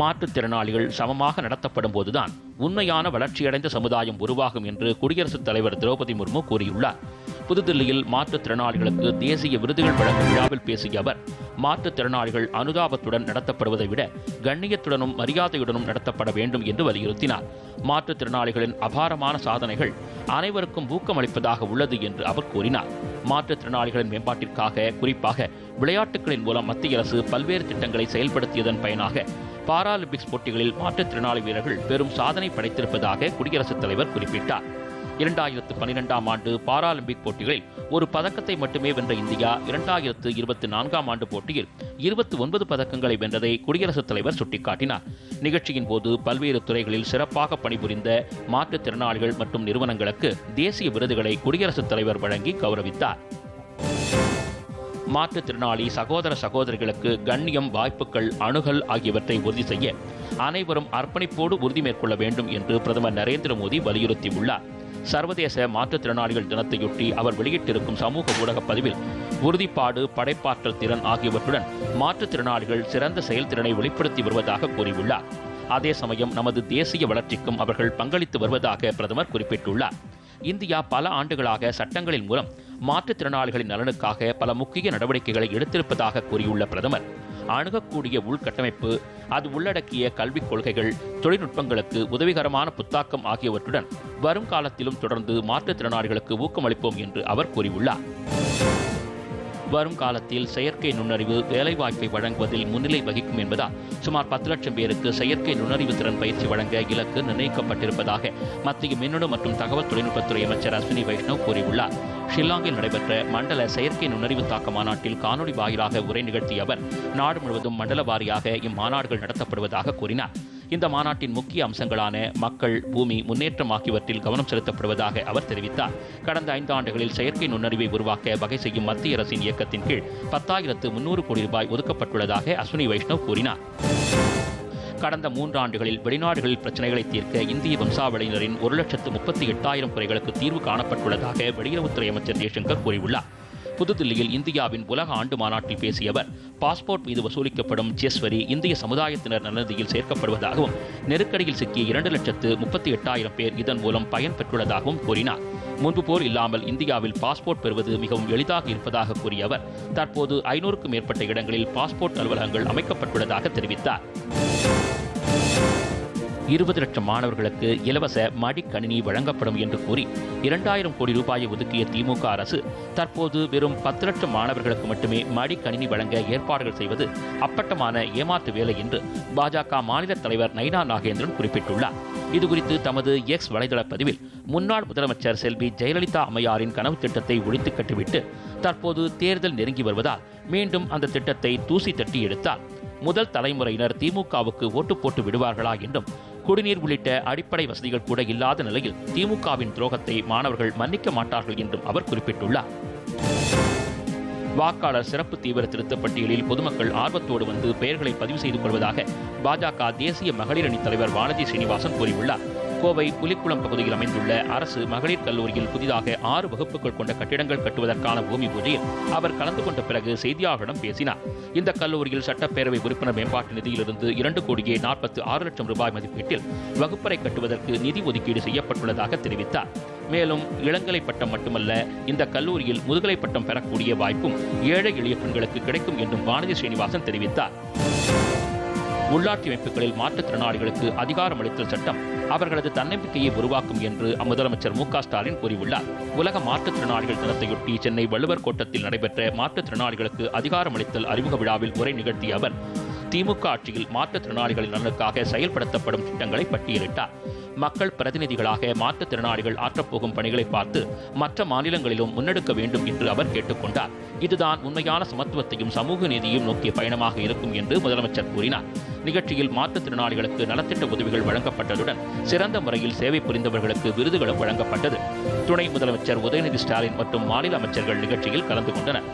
மாற்றுத்திறனாளிகள் சமமாக நடத்தப்படும் போதுதான் உண்மையான வளர்ச்சியடைந்த சமுதாயம் உருவாகும் என்று குடியரசுத் தலைவர் திரௌபதி முர்மு கூறியுள்ளார். புதுதில்லியில் மாற்றுத்திறனாளிகளுக்கு தேசிய விருதுகள் வழங்கும் விழாவில் பேசிய அவர் மாற்றுத்திறனாளிகள் அனுதாபத்துடன் நடத்தப்படுவதை விட கண்ணியத்துடனும் மரியாதையுடனும் நடத்தப்பட வேண்டும் என்று வலியுறுத்தினார். மாற்றுத்திறனாளிகளின் அபாரமான சாதனைகள் அனைவருக்கும் ஊக்கமளிப்பதாக உள்ளது என்று அவர் கூறினார். மாற்றுத்திறனாளிகளின் மேம்பாட்டிற்காக குறிப்பாக விளையாட்டுகளின் மூலம் மத்திய அரசு பல்வேறு திட்டங்களை செயல்படுத்தியதன் பயனாக பாராலிம்பிக்ஸ் போட்டிகளில் மாற்றுத்திறனாளி வீரர்கள் பெரும் சாதனை படைத்திருப்பதாக குடியரசுத் தலைவர் குறிப்பிட்டார். இரண்டாயிரத்து பனிரெண்டாம் ஆண்டு பாராலிம்பிக் போட்டிகளில் ஒரு பதக்கத்தை மட்டுமே வென்ற இந்தியா இரண்டாயிரத்து இருபத்தி நான்காம் ஆண்டு போட்டியில் இருபத்தி ஒன்பது பதக்கங்களை வென்றதை குடியரசுத் தலைவர் சுட்டிக்காட்டினார். நிகழ்ச்சியின் போது பல்வேறு துறைகளில் சிறப்பாக பணிபுரிந்த மாற்றுத்திறனாளிகள் மற்றும் நிறுவனங்களுக்கு தேசிய விருதுகளை குடியரசுத் தலைவர் வழங்கி கௌரவித்தார். மாற்றுத்திறனாளி சகோதர சகோதரிகளுக்கு கண்ணியம் வாய்ப்புகள் அணுகல் ஆகியவற்றை உறுதி செய்ய அனைவரும் அர்ப்பணிப்போடு உறுதி மேற்கொள்ள வேண்டும் என்று பிரதமர் நரேந்திர மோடி வலியுறுத்தியுள்ளார். சர்வதேச மாற்றுத்திறனாளிகள் தினத்தையொட்டி அவர் வெளியிட்டிருக்கும் சமூக ஊடக பதிவில் உறுதிப்பாடு படைப்பாற்றல் திறன் ஆகியவற்றுடன் மாற்றுத்திறனாளிகள் சிறந்த செயல்திறனை வெளிப்படுத்தி வருவதாக கூறியுள்ளார். அதே சமயம் நமது தேசிய வளர்ச்சிக்கும் அவர்கள் பங்களித்து வருவதாக பிரதமர் குறிப்பிட்டுள்ளார். இந்தியா பல ஆண்டுகளாக சட்டங்களின் மூலம் மாற்றுத்திறனாளிகளின் நலனுக்காக பல முக்கிய நடவடிக்கைகளை எடுத்திருப்பதாக கூறியுள்ள பிரதமர் அணுகக்கூடிய உள்கட்டமைப்பு அது உள்ளடக்கிய கல்விக் கொள்கைகள் தொழில்நுட்பங்களுக்கு உதவிகரமான புத்தாக்கம் ஆகியவற்றுடன் வரும் காலத்திலும் தொடர்ந்து மாற்றுத்திறனாளிகளுக்கு ஊக்கமளிப்போம் என்று அவர் கூறியுள்ளார். வரும் காலத்தில் செயற்கை நுண்ணறிவு வேலைவாய்ப்பை வழங்குவதில் முன்னிலை வகிக்கும் என்பதால் சுமார் பத்து லட்சம் பேருக்கு செயற்கை நுண்ணறிவு திறன் பயிற்சி வழங்க இலக்கு நிர்ணயிக்கப்பட்டிருப்பதாக மத்திய மின்னணு மற்றும் தகவல் தொழில்நுட்பத்துறை அமைச்சர் அஸ்வினி வைஷ்ணவ் கூறியுள்ளார். ஷில்லாங்கில் நடைபெற்ற மண்டல செயற்கை நுண்ணறிவு தாக்க மாநாட்டில் காணொலி வாயிலாக உரை நிகழ்த்திய அவர் நாடு முழுவதும் மண்டல வாரியாக இம்மாநாடுகள் நடத்தப்படுவதாக கூறினார். இந்த மாநாட்டின் முக்கிய அம்சங்களான மக்கள் பூமி முன்னேற்றம் ஆகியவற்றில் கவனம் செலுத்தப்படுவதாக அவர் தெரிவித்தார். கடந்த ஐந்து ஆண்டுகளில் செயற்கை நுண்ணறிவை உருவாக்க வகை செய்யும் மத்திய அரசின் இயக்கத்தின் கீழ் பத்தாயிரத்து முன்னூறு கோடி ரூபாய் ஒதுக்கப்பட்டுள்ளதாக அஸ்வினி வைஷ்ணவ் கூறினார். கடந்த மூன்று ஆண்டுகளில் வெளிநாடுகளில் பிரச்சனைகளை தீர்க்க இந்திய வம்சாவளியினரின் ஒரு லட்சத்து முப்பத்தி எட்டாயிரம் குறைகளுக்கு தீர்வு காணப்பட்டுள்ளதாக வெளியுறவுத்துறை அமைச்சர் ஜெய்சங்கர் கூறியுள்ளார். புதுதில்லியில் இந்தியாவின் உலக ஆண்டு மாநாட்டில் பேசிய அவர் பாஸ்போர்ட் மீது வசூலிக்கப்படும் செஸ் வரி இந்திய சமுதாயத்தினர் நலநிதியில் சேர்க்கப்படுவதாகவும் நெருக்கடியில் சிக்கிய இரண்டு லட்சத்து முப்பத்தி எட்டாயிரம் பேர் இதன் மூலம் பயன் பெற்றுள்ளதாகவும் கூறினார். முன்பு போல் இல்லாமல் இந்தியாவில் பாஸ்போர்ட் பெறுவது மிகவும் எளிதாக இருப்பதாக கூறிய அவர் தற்போது ஐநூறுக்கும் மேற்பட்ட இடங்களில் பாஸ்போர்ட் அலுவலகங்கள் அமைக்கப்பட்டுள்ளதாக தெரிவித்தார். இருபது லட்சம் மாணவர்களுக்கு இலவச மடிக்கணினி வழங்கப்படும் என்று கூறி இரண்டாயிரம் கோடி ரூபாயை ஒதுக்கிய திமுக அரசு தற்போது வெறும் பத்து லட்சம் மாணவர்களுக்கு மட்டுமே மடிக்கணினி வழங்க ஏற்பாடுகள் செய்வது அப்பட்டமான ஏமாற்று வேலை என்று பாஜக மாநில தலைவர் நைனா நாகேந்திரன் குறிப்பிட்டுள்ளார். இதுகுறித்து தமது எக்ஸ் வலைதள பதிவில் முன்னாள் முதலமைச்சர் செல்வி ஜெயலலிதா அம்மையாரின் கனவு திட்டத்தை ஒழித்து கட்டிவிட்டு தற்போது தேர்தல் நெருங்கி வருவதால் மீண்டும் அந்த திட்டத்தை தூசி தட்டி எடுத்தார். முதல் தலைமுறையினர் திமுகவுக்கு ஓட்டு போட்டு விடுவார்களா என்றும் குடிநீர் உள்ளிட்ட அடிப்படை வசதிகள் கூட இல்லாத நிலையில் திமுகவின் துரோகத்தை மாணவர்கள் மன்னிக்க மாட்டார்கள் என்றும் அவர் குறிப்பிட்டுள்ளார். வாக்காளர் சிறப்பு தீவிர திருத்தப் பட்டியலில் பொதுமக்கள் ஆர்வத்தோடு வந்து பெயர்களை பதிவு செய்து கொள்வதாக பாஜக தேசிய மகளிர் அணி தலைவர் வானதி சீனிவாசன் கூறியுள்ளார். கோவை புலிக்குளம் பகுதியில் அமைந்துள்ள அரசு மகளிர் கல்லூரியில் புதிதாக ஆறு வகுப்புகள் கொண்ட கட்டிடங்கள் கட்டுவதற்கான பூமி பூஜையில் அவர் கலந்து கொண்ட பிறகு செய்தியாளர்களிடம் பேசினார். இந்த கல்லூரியில் சட்டப்பேரவை உறுப்பினர் மேம்பாட்டு நிதியிலிருந்து இரண்டு கோடியே நாற்பத்தி ஆறு லட்சம் ரூபாய் மதிப்பீட்டில் வகுப்பறை கட்டுவதற்கு நிதி ஒதுக்கீடு செய்யப்பட்டுள்ளதாக தெரிவித்தார். மேலும் இளங்கலை பட்டம் மட்டுமல்ல இந்த கல்லூரியில் முதுகலை பட்டம் பெறக்கூடிய வாய்ப்பும் ஏழை எளிய பெண்களுக்கு கிடைக்கும் என்றும் வானதி ஸ்ரீனிவாசன் தெரிவித்தார். உள்ளாட்சி அமைப்புகளில் மாற்றுத்திறனாளிகளுக்கு அதிகாரம் அளித்தல் சட்டம் அவர்களது தன்னம்பிக்கையை உருவாக்கும் என்று முதலமைச்சர் மு ஸ்டாலின் கூறியுள்ளார். உலக மாற்றுத்திறனாளிகள் தினத்தையொட்டி சென்னை வள்ளுவர் கோட்டத்தில் நடைபெற்ற மாற்றுத்திறனாளிகளுக்கு அதிகாரமளித்தல் அறிமுக விழாவில் உரை நிகழ்த்திய அவர் திமுக ஆட்சியில் மாற்றுத்திறனாளிகளின் நலனுக்காக செயல்படுத்தப்படும் திட்டங்களை பட்டியலிட்டார். மக்கள் பிரதிநிதிகளாக மாற்றுத்திறனாளிகள் ஆற்றப்போகும் பணிகளை பார்த்து மற்ற மாநிலங்களிலும் முன்னெடுக்க வேண்டும் என்று அவர் கேட்டுக்கொண்டார் இதுதான் உண்மையான சமத்துவத்தையும் சமூக நீதியையும் நோக்கிய பயணமாக இருக்கும் என்று முதலமைச்சர் கூறினார். நிகழ்ச்சியில் மாற்றுத்திறனாளிகளுக்கு நலத்திட்ட உதவிகள் வழங்கப்பட்டதுடன் சிறந்த முறையில் சேவை புரிந்தவர்களுக்கு விருதுகளும் வழங்கப்பட்டது. துணை முதலமைச்சர் உதயநிதி ஸ்டாலின் மற்றும் மாநில அமைச்சர்கள் நிகழ்ச்சியில் கலந்து கொண்டனர்.